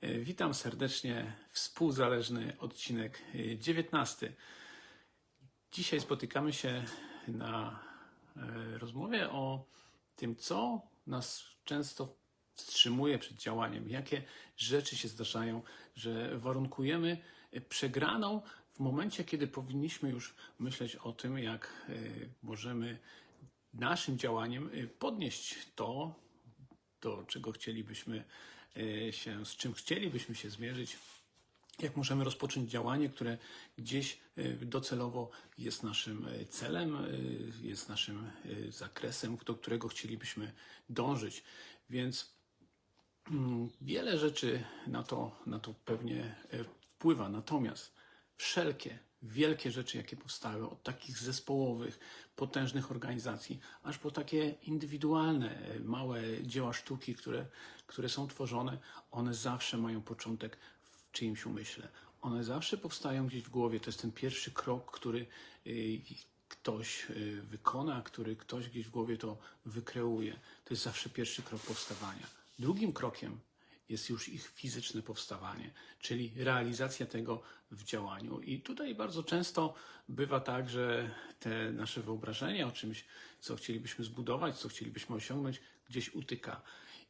E, Witam serdecznie. Współzależny odcinek e, 19. Dzisiaj spotykamy się na e, rozmowie o tym, co nas często wstrzymuje przed działaniem, jakie rzeczy się zdarzają, że warunkujemy e, przegraną w momencie, kiedy powinniśmy już myśleć o tym, jak e, możemy naszym działaniem e, podnieść to, do czego chcielibyśmy e, się, z czym chcielibyśmy się zmierzyć, jak możemy rozpocząć działanie, które gdzieś e, docelowo jest naszym e, celem, e, jest naszym e, zakresem, do którego chcielibyśmy dążyć. Więc mm, wiele rzeczy na to, na to pewnie e, wpływa. Natomiast wszelkie wielkie rzeczy, jakie powstały, od takich zespołowych, potężnych organizacji, aż po takie indywidualne, e, małe dzieła sztuki, które, które są tworzone, one zawsze mają początek w czyimś umyśle. One zawsze powstają gdzieś w głowie. To jest ten pierwszy krok, który y, ktoś y, wykona, który ktoś gdzieś w głowie to wykreuje. To jest zawsze pierwszy krok powstawania. Drugim krokiem jest już ich fizyczne powstawanie, czyli realizacja tego w działaniu. I tutaj bardzo często bywa tak, że te nasze wyobrażenia o czymś, co chcielibyśmy zbudować, co chcielibyśmy osiągnąć, gdzieś utyka.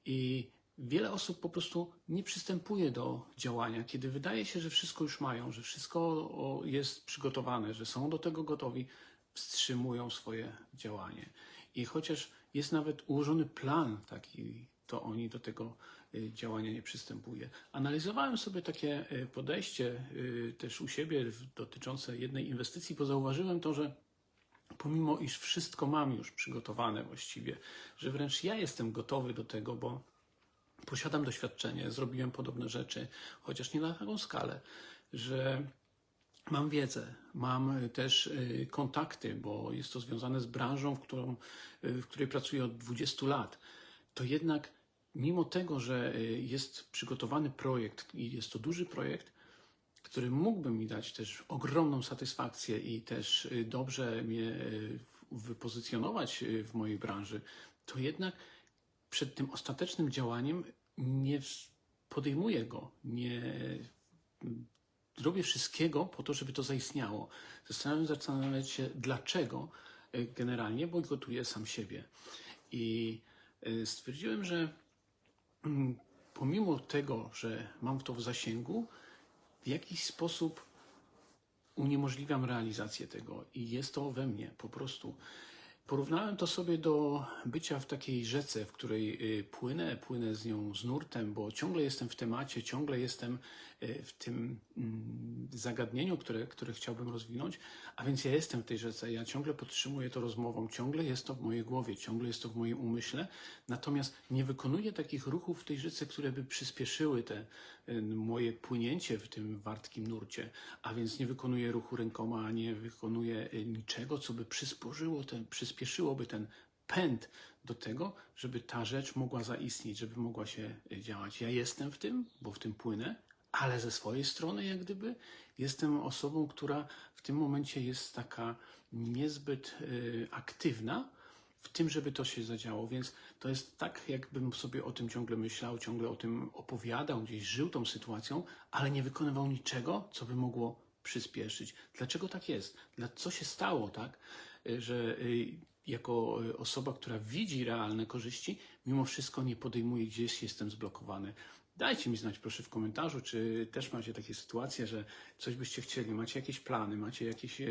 I wiele osób po prostu nie przystępuje do działania, kiedy wydaje się, że wszystko już mają, że wszystko jest przygotowane, że są do tego gotowi, wstrzymują swoje działanie. I chociaż jest nawet ułożony plan taki, to oni do tego działania nie przystępuje. Analizowałem sobie takie y, podejście y, też u siebie dotyczące jednej inwestycji, bo zauważyłem to, że pomimo iż wszystko mam już przygotowane właściwie, że wręcz ja jestem gotowy do tego, bo posiadam doświadczenie, zrobiłem podobne rzeczy, chociaż nie na taką skalę, że mam wiedzę, mam y, też y, kontakty, bo jest to związane z branżą, w, którą, y, w której pracuję od 20 lat. To jednak, mimo tego, że y, jest przygotowany projekt i jest to duży projekt, który mógłby mi dać też ogromną satysfakcję i też y, dobrze mnie y, wypozycjonować w mojej branży, to jednak przed tym ostatecznym działaniem nie podejmuję go, nie mm, robię wszystkiego po to, żeby to zaistniało. Zastanawiam zastanawiać się, dlaczego generalnie bojkotuję sam siebie. I stwierdziłem, że pomimo tego, że mam to w zasięgu, w jakiś sposób uniemożliwiam realizację tego i jest to we mnie po prostu. Porównałem to sobie do bycia w takiej rzece, w której y, płynę, płynę z nią z nurtem, bo ciągle jestem w temacie, ciągle jestem y, w tym mm, zagadnieniu, które, które chciałbym rozwinąć, a więc ja jestem w tej rzece, ja ciągle podtrzymuję to rozmową, ciągle jest to w mojej głowie, ciągle jest to w moim umyśle, natomiast nie wykonuję takich ruchów w tej rzece, które by przyspieszyły te y, moje płynięcie w tym wartkim nurcie, a więc nie wykonuję ruchu rękoma, nie wykonuję niczego, co by przysporzyło ten, przyspieszyłoby ten pęd do tego, żeby ta rzecz mogła zaistnieć, żeby mogła się y, działać. Ja jestem w tym, bo w tym płynę, ale ze swojej strony, jak gdyby, jestem osobą, która w tym momencie jest taka niezbyt y, aktywna w tym, żeby to się zadziało. Więc to jest tak, jakbym sobie o tym ciągle myślał, ciągle o tym opowiadał, gdzieś żył tą sytuacją, ale nie wykonywał niczego, co by mogło przyspieszyć. Dlaczego tak jest? Dla, co się stało, tak? Y, Że y, jako y, osoba, która widzi realne korzyści, mimo wszystko nie podejmuje gdzieś, jestem zblokowany. Dajcie mi znać proszę w komentarzu, czy też macie takie sytuacje, że coś byście chcieli, macie jakieś plany, macie jakieś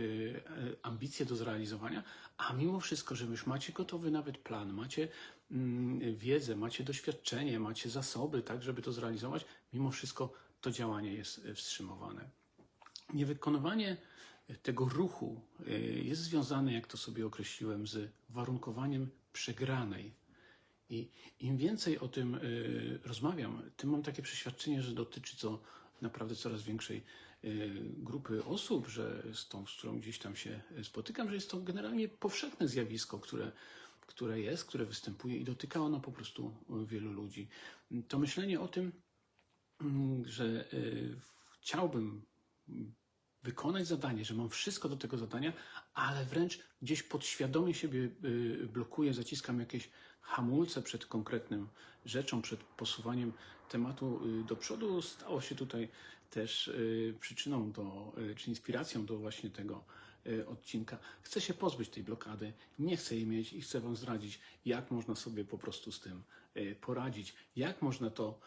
ambicje do zrealizowania, a mimo wszystko, że już macie gotowy nawet plan, macie mm, wiedzę, macie doświadczenie, macie zasoby, tak, żeby to zrealizować, mimo wszystko to działanie jest wstrzymywane. Niewykonywanie tego ruchu e, jest związane, jak to sobie określiłem, z warunkowaniem przegranej. I im więcej o tym y, rozmawiam, tym mam takie przeświadczenie, że dotyczy to naprawdę coraz większej y, grupy osób, że z tą, z którą gdzieś tam się spotykam, że jest to generalnie powszechne zjawisko, które, które jest, które występuje i dotyka ono po prostu wielu ludzi. To myślenie o tym, mm, że y, chciałbym wykonać zadanie, że mam wszystko do tego zadania, ale wręcz gdzieś podświadomie siebie y, blokuję, zaciskam jakieś hamulce przed konkretnym rzeczą, przed posuwaniem tematu y, do przodu, stało się tutaj też y, przyczyną do, czy inspiracją do właśnie tego odcinka. Chcę się pozbyć tej blokady, nie chcę jej mieć i chcę Wam zdradzić, jak można sobie po prostu z tym poradzić, jak można to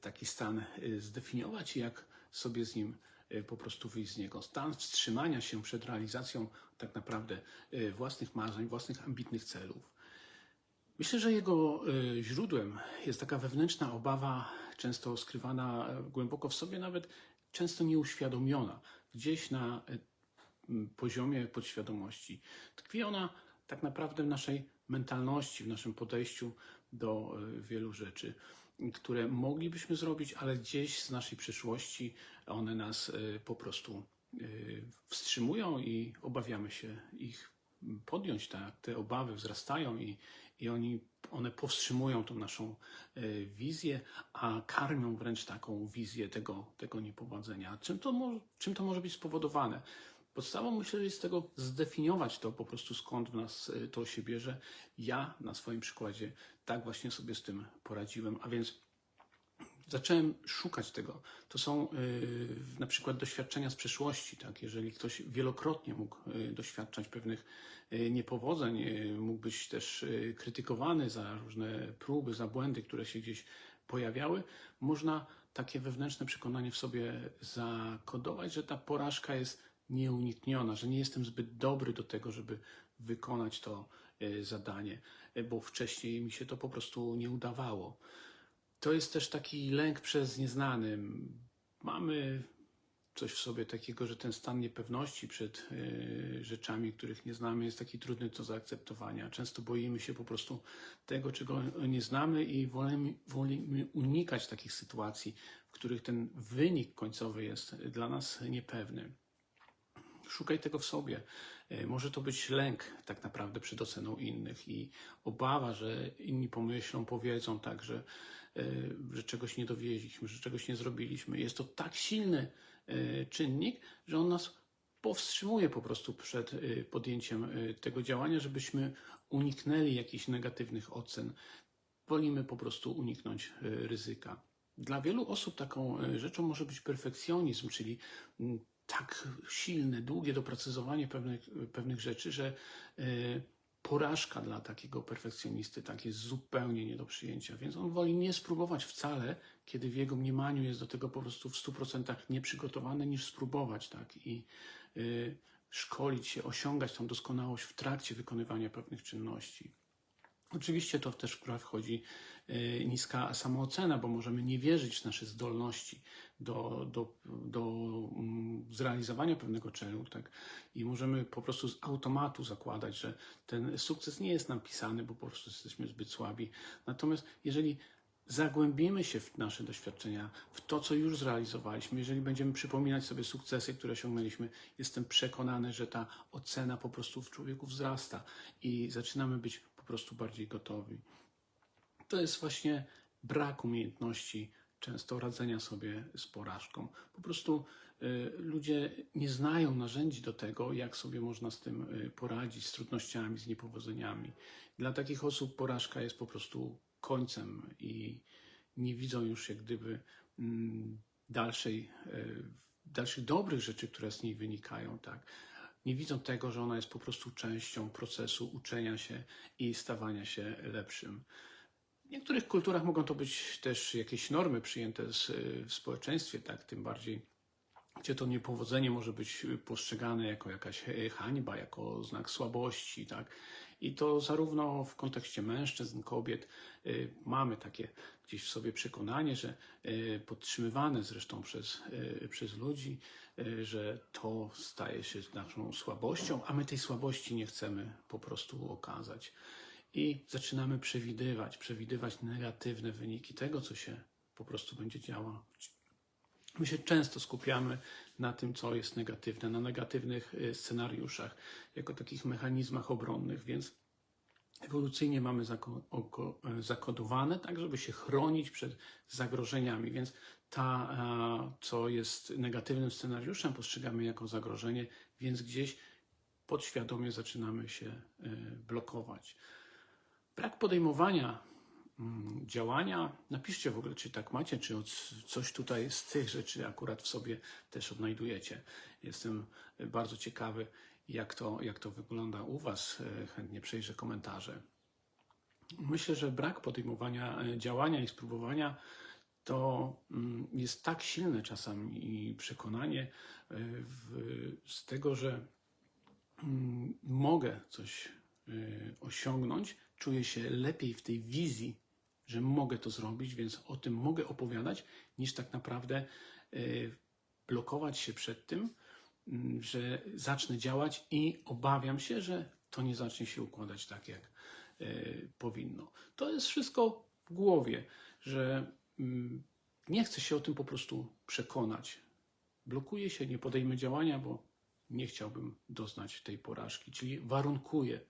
taki stan zdefiniować i jak sobie z nim po prostu wyjść z niego. Stan wstrzymania się przed realizacją tak naprawdę y, własnych marzeń, własnych ambitnych celów. Myślę, że jego y, źródłem jest taka wewnętrzna obawa, często skrywana e, głęboko w sobie, nawet często nieuświadomiona, gdzieś na poziomie podświadomości. Tkwi ona tak naprawdę w naszej mentalności, w naszym podejściu do wielu rzeczy, które moglibyśmy zrobić, ale gdzieś z naszej przeszłości one nas e, po prostu e, wstrzymują i obawiamy się ich podjąć. Tak? Te obawy wzrastają i, i oni, one powstrzymują tą naszą e, wizję, a karmią wręcz taką wizję tego, tego niepowodzenia. Czym to, czym to może być spowodowane? Podstawą myślę, że jest tego zdefiniować to po prostu skąd w nas e, to się bierze. Ja na swoim przykładzie tak właśnie sobie z tym poradziłem, a więc zacząłem szukać tego. To są y, na przykład doświadczenia z przeszłości. Tak? Jeżeli ktoś wielokrotnie mógł y, doświadczać pewnych y, niepowodzeń, y, mógł być też y, krytykowany za różne próby, za błędy, które się gdzieś pojawiały, można takie wewnętrzne przekonanie w sobie zakodować, że ta porażka jest nieunikniona, że nie jestem zbyt dobry do tego, żeby wykonać to y, zadanie, y, bo wcześniej mi się to po prostu nie udawało. To jest też taki lęk przez nieznanym. Mamy coś w sobie takiego, że ten stan niepewności przed y, rzeczami, których nie znamy, jest taki trudny do zaakceptowania. Często boimy się po prostu tego, czego nie znamy i wolimy, wolimy unikać takich sytuacji, w których ten wynik końcowy jest dla nas niepewny. Szukaj tego w sobie. E, Może to być lęk tak naprawdę przed oceną innych i obawa, że inni pomyślą, powiedzą tak, że, e, że czegoś nie dowieźliśmy, że czegoś nie zrobiliśmy. Jest to tak silny e, czynnik, że on nas powstrzymuje po prostu przed podjęciem tego działania, żebyśmy uniknęli jakichś negatywnych ocen. Wolimy po prostu uniknąć ryzyka. Dla wielu osób taką rzeczą może być perfekcjonizm, czyli tak silne, długie doprecyzowanie pewnych, pewnych rzeczy, że e, porażka dla takiego perfekcjonisty tak jest zupełnie nie do przyjęcia. Więc on woli nie spróbować wcale, kiedy w jego mniemaniu jest do tego po prostu w 100% nieprzygotowany, niż spróbować tak i y, szkolić się, osiągać tą doskonałość w trakcie wykonywania pewnych czynności. Oczywiście to też w grę wchodzi e, niska samoocena, bo możemy nie wierzyć w nasze zdolności do, do, do mm, zrealizowania pewnego celu, tak? I możemy po prostu z automatu zakładać, że ten sukces nie jest nam pisany, bo po prostu jesteśmy zbyt słabi. Natomiast jeżeli zagłębimy się w nasze doświadczenia, w to, co już zrealizowaliśmy, jeżeli będziemy przypominać sobie sukcesy, które osiągnęliśmy, jestem przekonany, że ta ocena po prostu w człowieku wzrasta i zaczynamy być prostu bardziej gotowi. To jest właśnie brak umiejętności często radzenia sobie z porażką. Po prostu y, ludzie nie znają narzędzi do tego, jak sobie można z tym y, poradzić, z trudnościami, z niepowodzeniami. Dla takich osób porażka jest po prostu końcem i nie widzą już jak gdyby mm, dalszej, y, dalszych dobrych rzeczy, które z niej wynikają, tak. Nie widzą tego, że ona jest po prostu częścią procesu uczenia się i stawania się lepszym. W niektórych kulturach mogą to być też jakieś normy przyjęte w społeczeństwie, tak, tym bardziej, gdzie to niepowodzenie może być postrzegane jako jakaś hańba, jako znak słabości, tak. I to zarówno w kontekście mężczyzn, kobiet y, mamy takie gdzieś w sobie przekonanie, że y, podtrzymywane zresztą przez, y, przez ludzi, że to staje się naszą słabością, a my tej słabości nie chcemy po prostu okazać i zaczynamy przewidywać, przewidywać negatywne wyniki tego, co się po prostu będzie działo. My się często skupiamy na tym, co jest negatywne, na negatywnych y, scenariuszach, jako takich mechanizmach obronnych, więc ewolucyjnie mamy zakodowane, tak żeby się chronić przed zagrożeniami, więc ta, a, co jest negatywnym scenariuszem, postrzegamy jako zagrożenie, więc gdzieś podświadomie zaczynamy się e, blokować. brak podejmowania mm, działania, napiszcie w ogóle, czy tak macie, czy coś tutaj z tych rzeczy akurat w sobie też odnajdujecie. Jestem bardzo ciekawy, jak to, jak to wygląda u Was. E, Chętnie przejrzę komentarze. Myślę, że brak podejmowania e, działania i spróbowania to mm, jest tak silne czasami przekonanie e, w, z tego, że mm, mogę coś y, osiągnąć, czuję się lepiej w tej wizji, że mogę to zrobić, więc o tym mogę opowiadać, niż tak naprawdę y, blokować się przed tym, mm, że zacznę działać i obawiam się, że to nie zacznie się układać tak, jak y, powinno. To jest wszystko w głowie, że nie chcę się o tym po prostu przekonać. Blokuję się, nie podejmę działania, bo nie chciałbym doznać tej porażki, czyli warunkuję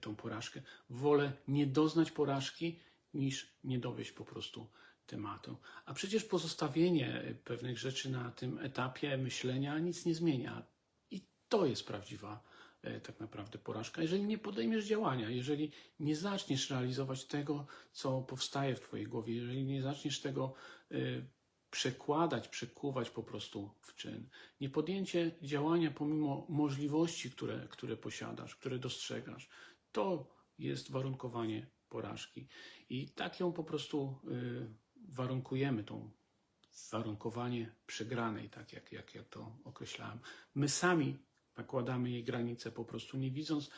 tą porażkę. Wolę nie doznać porażki, niż nie dowieść po prostu tematu. A przecież pozostawienie pewnych rzeczy na tym etapie myślenia nic nie zmienia. I to jest prawdziwa tak naprawdę porażka. Jeżeli nie podejmiesz działania, jeżeli nie zaczniesz realizować tego, co powstaje w Twojej głowie, jeżeli nie zaczniesz tego e, przekładać, przekuwać po prostu w czyn. Niepodjęcie działania pomimo możliwości, które, które posiadasz, które dostrzegasz, to jest warunkowanie porażki. I tak ją po prostu y, warunkujemy, tą warunkowanie przegranej, tak jak, jak ja to określałem. My sami nakładamy jej granice, po prostu nie widząc,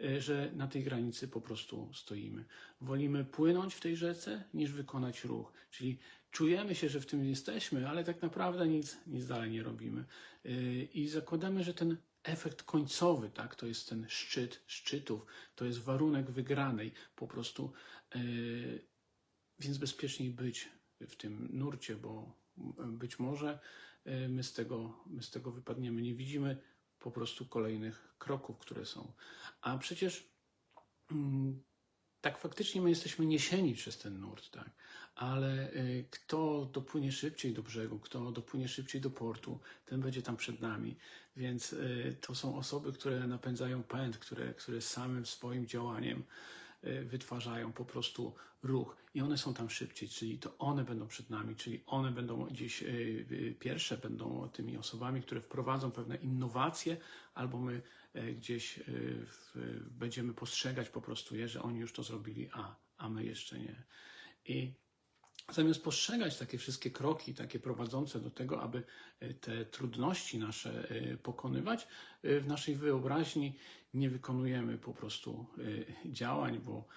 y, że na tej granicy po prostu stoimy. Wolimy płynąć w tej rzece, niż wykonać ruch. Czyli czujemy się, że w tym jesteśmy, ale tak naprawdę nic, nic dalej nie robimy. Y, I zakładamy, że ten efekt końcowy, tak, to jest ten szczyt szczytów, to jest warunek wygranej. Po prostu y, więc bezpieczniej być w tym nurcie, bo być może my z tego, my z tego wypadniemy. Nie widzimy po prostu kolejnych kroków, które są. A przecież mm, tak faktycznie my jesteśmy niesieni przez ten nurt, tak? Ale y, kto dopłynie szybciej do brzegu, kto dopłynie szybciej do portu, ten będzie tam przed nami. Więc y, to są osoby, które napędzają pęd, które, które samym swoim działaniem wytwarzają po prostu ruch i one są tam szybciej, czyli to one będą przed nami, czyli one będą gdzieś y, y, pierwsze, będą tymi osobami, które wprowadzą pewne innowacje, albo my gdzieś będziemy postrzegać po prostu je, że oni już to zrobili, a, a my jeszcze nie. I zamiast postrzegać takie wszystkie kroki, takie prowadzące do tego, aby y, te trudności nasze y, pokonywać, y, w naszej wyobraźni nie wykonujemy po prostu działań, bo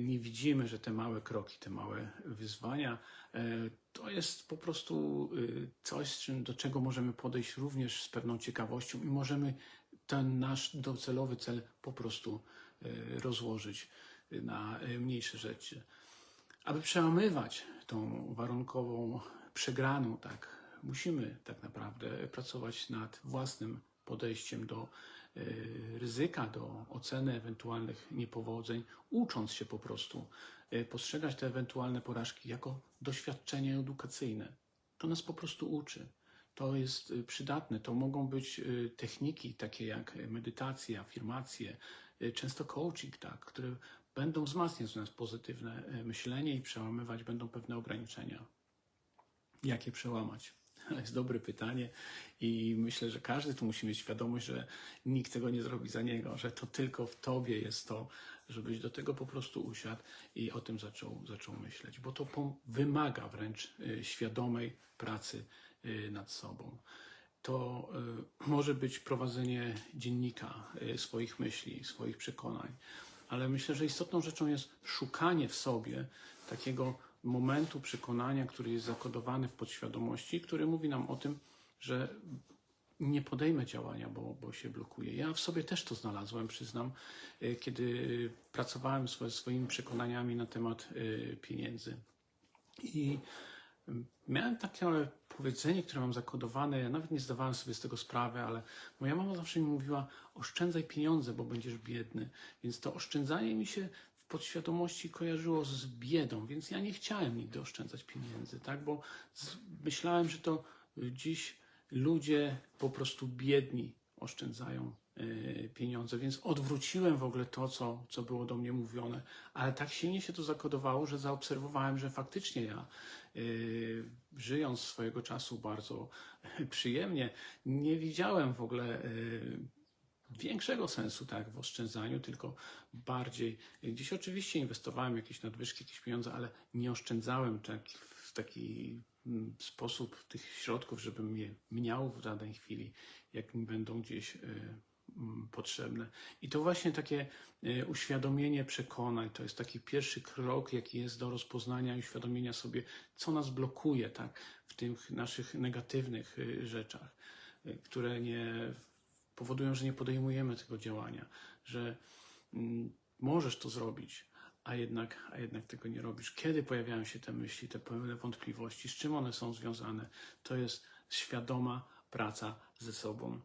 nie widzimy, że te małe kroki, te małe wyzwania, to jest po prostu coś, do czego możemy podejść również z pewną ciekawością i możemy ten nasz docelowy cel po prostu rozłożyć na mniejsze rzeczy. Aby przełamywać tą warunkową przegraną, tak, musimy tak naprawdę pracować nad własnym podejściem do y, ryzyka, do oceny ewentualnych niepowodzeń, ucząc się po prostu y, postrzegać te ewentualne porażki jako doświadczenie edukacyjne. To nas po prostu uczy. To jest y, przydatne. To mogą być techniki takie jak medytacja, afirmacje, często coaching, tak, które będą wzmacniać nas pozytywne y, myślenie i przełamywać będą pewne ograniczenia. Jak je przełamać? To jest dobre pytanie i myślę, że każdy tu musi mieć świadomość, że nikt tego nie zrobi za niego, że to tylko w tobie jest to, żebyś do tego po prostu usiadł i o tym zaczął, zaczął myśleć, bo to wymaga wręcz y, świadomej pracy y, nad sobą. To może być prowadzenie dziennika swoich myśli, swoich przekonań, ale myślę, że istotną rzeczą jest szukanie w sobie takiego momentu przekonania, który jest zakodowany w podświadomości, który mówi nam o tym, że nie podejmę działania, bo, bo się blokuje. Ja w sobie też to znalazłem, przyznam, y, kiedy pracowałem swoimi przekonaniami na temat y, pieniędzy. I miałem takie powiedzenie, które mam zakodowane, ja nawet nie zdawałem sobie z tego sprawy, ale moja mama zawsze mi mówiła, oszczędzaj pieniądze, bo będziesz biedny. Więc to oszczędzanie mi się w podświadomości kojarzyło z biedą, więc ja nie chciałem nigdy oszczędzać pieniędzy, tak? Bo myślałem, że to dziś ludzie po prostu biedni oszczędzają e, pieniądze, więc odwróciłem w ogóle to, co, co było do mnie mówione, ale tak silnie się to zakodowało, że zaobserwowałem, że faktycznie ja, żyjąc swojego czasu bardzo przyjemnie, nie widziałem w ogóle e, większego sensu tak w oszczędzaniu, tylko bardziej gdzieś oczywiście inwestowałem jakieś nadwyżki, jakieś pieniądze, ale nie oszczędzałem tak, w taki mm, sposób tych środków, żebym je miał w danej chwili, jak mi będą gdzieś y, potrzebne. I to właśnie takie y, uświadomienie przekonań, to jest taki pierwszy krok, jaki jest do rozpoznania i uświadomienia sobie, co nas blokuje tak, w tych naszych negatywnych y, rzeczach, y, które nie powodują, że nie podejmujemy tego działania, że mm, możesz to zrobić, a jednak, a jednak tego nie robisz. Kiedy pojawiają się te myśli, te pełne wątpliwości, z czym one są związane? To jest świadoma praca ze sobą.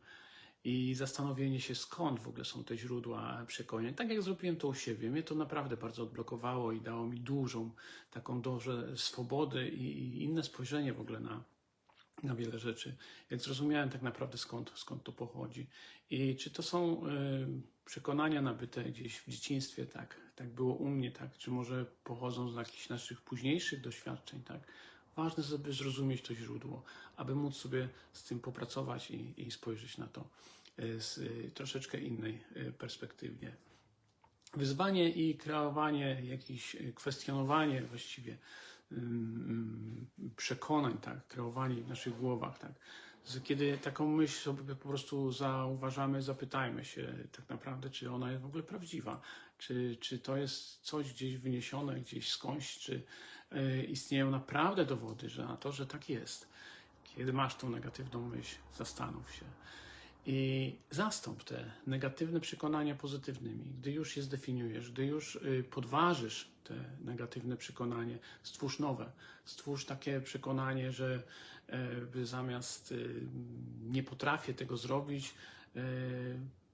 I zastanowienie się, skąd w ogóle są te źródła przekonań. Tak jak zrobiłem to u siebie, mnie to naprawdę bardzo odblokowało i dało mi dużą taką dozę swobody i, inne spojrzenie w ogóle na, na wiele rzeczy. Jak zrozumiałem tak naprawdę skąd, skąd to pochodzi. I czy to są y, przekonania nabyte gdzieś w dzieciństwie, tak, tak było u mnie, tak, czy może pochodzą z jakichś naszych późniejszych doświadczeń, tak. Ważne, żeby zrozumieć to źródło, aby móc sobie z tym popracować i, i spojrzeć na to z y, troszeczkę innej y, perspektywie. Wyzwanie i kreowanie, jakieś y, kwestionowanie właściwie przekonań, tak, kreowanie w naszych głowach, tak. Kiedy taką myśl sobie po prostu zauważamy, zapytajmy się tak naprawdę, czy ona jest w ogóle prawdziwa, czy, czy to jest coś gdzieś wyniesione, gdzieś skądś, czy istnieją naprawdę dowody że na to, że tak jest. Kiedy masz tą negatywną myśl, zastanów się. I zastąp te negatywne przekonania pozytywnymi. Gdy już je zdefiniujesz, gdy już y, podważysz te negatywne przekonanie, stwórz nowe. Stwórz takie przekonanie, że e, zamiast y, nie potrafię tego zrobić, e,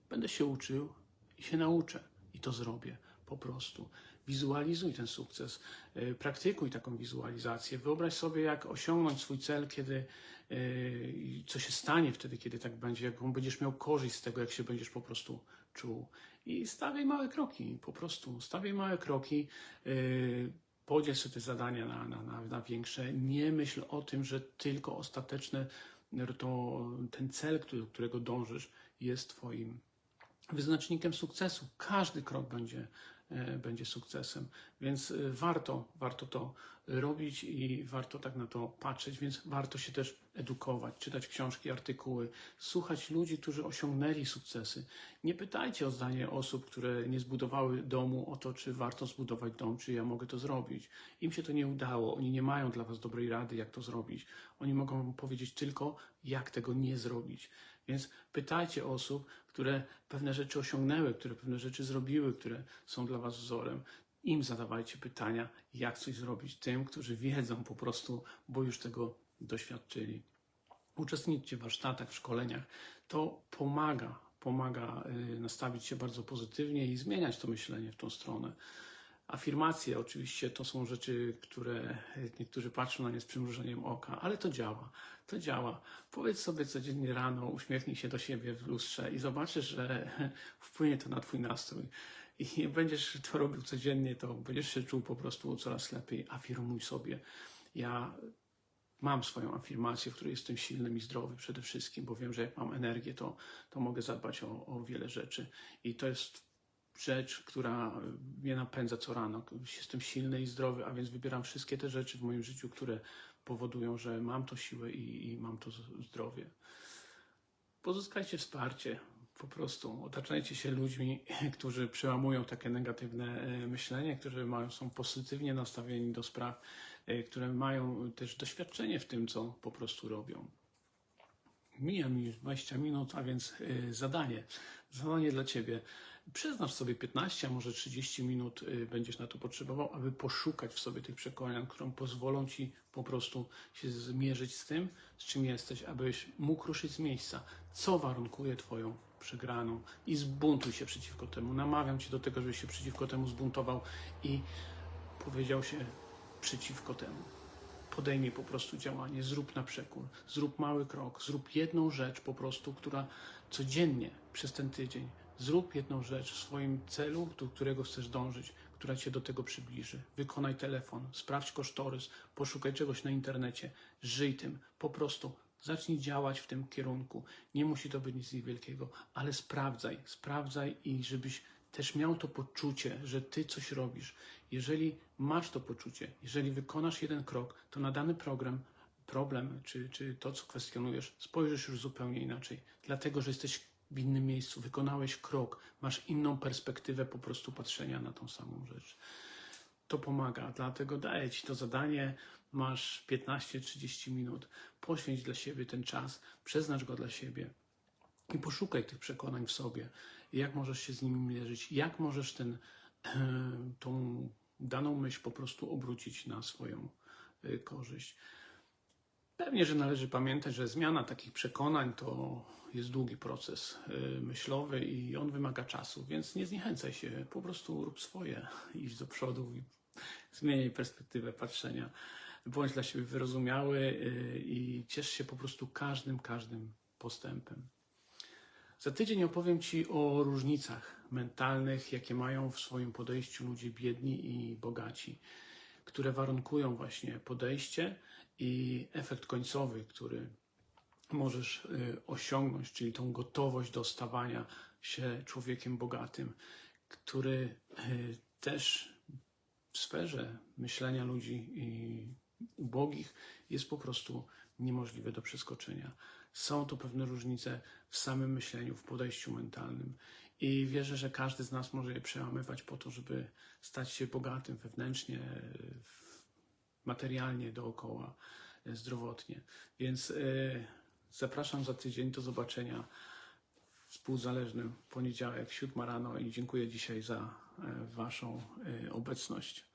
będę się uczył i się nauczę i to zrobię po prostu. Wizualizuj ten sukces, e, praktykuj taką wizualizację. Wyobraź sobie, jak osiągnąć swój cel, kiedy e, co się stanie wtedy, kiedy tak będzie, jaką będziesz miał korzyść z tego, jak się będziesz po prostu czuł. I stawiaj małe kroki, po prostu stawiaj małe kroki. e, Podziel sobie te zadania na, na, na, na większe. Nie myśl o tym, że tylko ostateczne, to ten cel, do którego dążysz, jest Twoim wyznacznikiem sukcesu. Każdy krok będzie, będzie sukcesem, więc e, warto, warto to robić i warto tak na to patrzeć, więc warto się też edukować, czytać książki, artykuły, słuchać ludzi, którzy osiągnęli sukcesy. Nie pytajcie o zdanie osób, które nie zbudowały domu, o to, czy warto zbudować dom, czy ja mogę to zrobić. Im się to nie udało, oni nie mają dla Was dobrej rady, jak to zrobić. Oni mogą powiedzieć tylko, jak tego nie zrobić. Więc pytajcie osób, które pewne rzeczy osiągnęły, które pewne rzeczy zrobiły, które są dla Was wzorem. Im zadawajcie pytania, jak coś zrobić. Tym, którzy wiedzą po prostu, bo już tego doświadczyli. Uczestniczcie w warsztatach, w szkoleniach. To pomaga, pomaga y, nastawić się bardzo pozytywnie i zmieniać to myślenie w tą stronę. Afirmacje oczywiście to są rzeczy, które niektórzy patrzą na nie z przymrużeniem oka, ale to działa. To działa. Powiedz sobie codziennie rano, uśmiechnij się do siebie w lustrze i zobaczysz, że wpłynie to na Twój nastrój. I będziesz to robił codziennie, to będziesz się czuł po prostu coraz lepiej. Afirmuj sobie. Ja mam swoją afirmację, w której jestem silnym i zdrowy przede wszystkim, bo wiem, że jak mam energię, to, to mogę zadbać o, o wiele rzeczy. I to jest rzecz, która mnie napędza co rano. Jestem silny i zdrowy, a więc wybieram wszystkie te rzeczy w moim życiu, które powodują, że mam to siłę i, i mam to zdrowie. Pozyskajcie wsparcie. Po prostu otaczajcie się ludźmi, którzy przełamują takie negatywne e, myślenie, którzy mają, są pozytywnie nastawieni do spraw, e, które mają też doświadczenie w tym, co po prostu robią. Mija mi już 20 minut, a więc y, zadanie. Zadanie dla Ciebie. Przyznasz sobie 15, a może 30 minut y, będziesz na to potrzebował, aby poszukać w sobie tych przekonań, które pozwolą Ci po prostu się zmierzyć z tym, z czym jesteś, abyś mógł ruszyć z miejsca. Co warunkuje Twoją przegraną? I zbuntuj się przeciwko temu. Namawiam Cię do tego, żebyś się przeciwko temu zbuntował i powiedział się przeciwko temu. Podejmij po prostu działanie, zrób na przekór, zrób mały krok, zrób jedną rzecz po prostu, która codziennie przez ten tydzień, zrób jedną rzecz w swoim celu, do którego chcesz dążyć, która cię do tego przybliży. Wykonaj telefon, sprawdź kosztorys, poszukaj czegoś na internecie, żyj tym, po prostu zacznij działać w tym kierunku. Nie musi to być nic wielkiego, ale sprawdzaj, sprawdzaj i żebyś też miał to poczucie, że ty coś robisz. Jeżeli masz to poczucie, jeżeli wykonasz jeden krok, to na dany program, problem, czy, czy to, co kwestionujesz, spojrzysz już zupełnie inaczej. Dlatego, że jesteś w innym miejscu, wykonałeś krok, masz inną perspektywę po prostu patrzenia na tą samą rzecz. To pomaga, dlatego daję Ci to zadanie. Masz 15-30 minut. Poświęć dla siebie ten czas, przeznacz go dla siebie i poszukaj tych przekonań w sobie. Jak możesz się z nimi mierzyć, jak możesz ten, tą daną myśl po prostu obrócić na swoją y, korzyść. Pewnie, że należy pamiętać, że zmiana takich przekonań to jest długi proces y, myślowy i on wymaga czasu, więc nie zniechęcaj się, po prostu rób swoje, idź do przodu i zmieniaj perspektywę patrzenia. Bądź dla siebie wyrozumiały y, i ciesz się po prostu każdym, każdym postępem. Za tydzień opowiem Ci o różnicach mentalnych, jakie mają w swoim podejściu ludzie biedni i bogaci, które warunkują właśnie podejście i efekt końcowy, który możesz y, osiągnąć, czyli tą gotowość do stawania się człowiekiem bogatym, który y, też w sferze myślenia ludzi ubogich jest po prostu niemożliwe do przeskoczenia. Są tu pewne różnice w samym myśleniu, w podejściu mentalnym. I wierzę, że każdy z nas może je przełamywać po to, żeby stać się bogatym wewnętrznie, materialnie, dookoła, zdrowotnie. Więc y, zapraszam za tydzień. Do zobaczenia w współzależnym poniedziałek, 7 rano i dziękuję dzisiaj za y, Waszą obecność.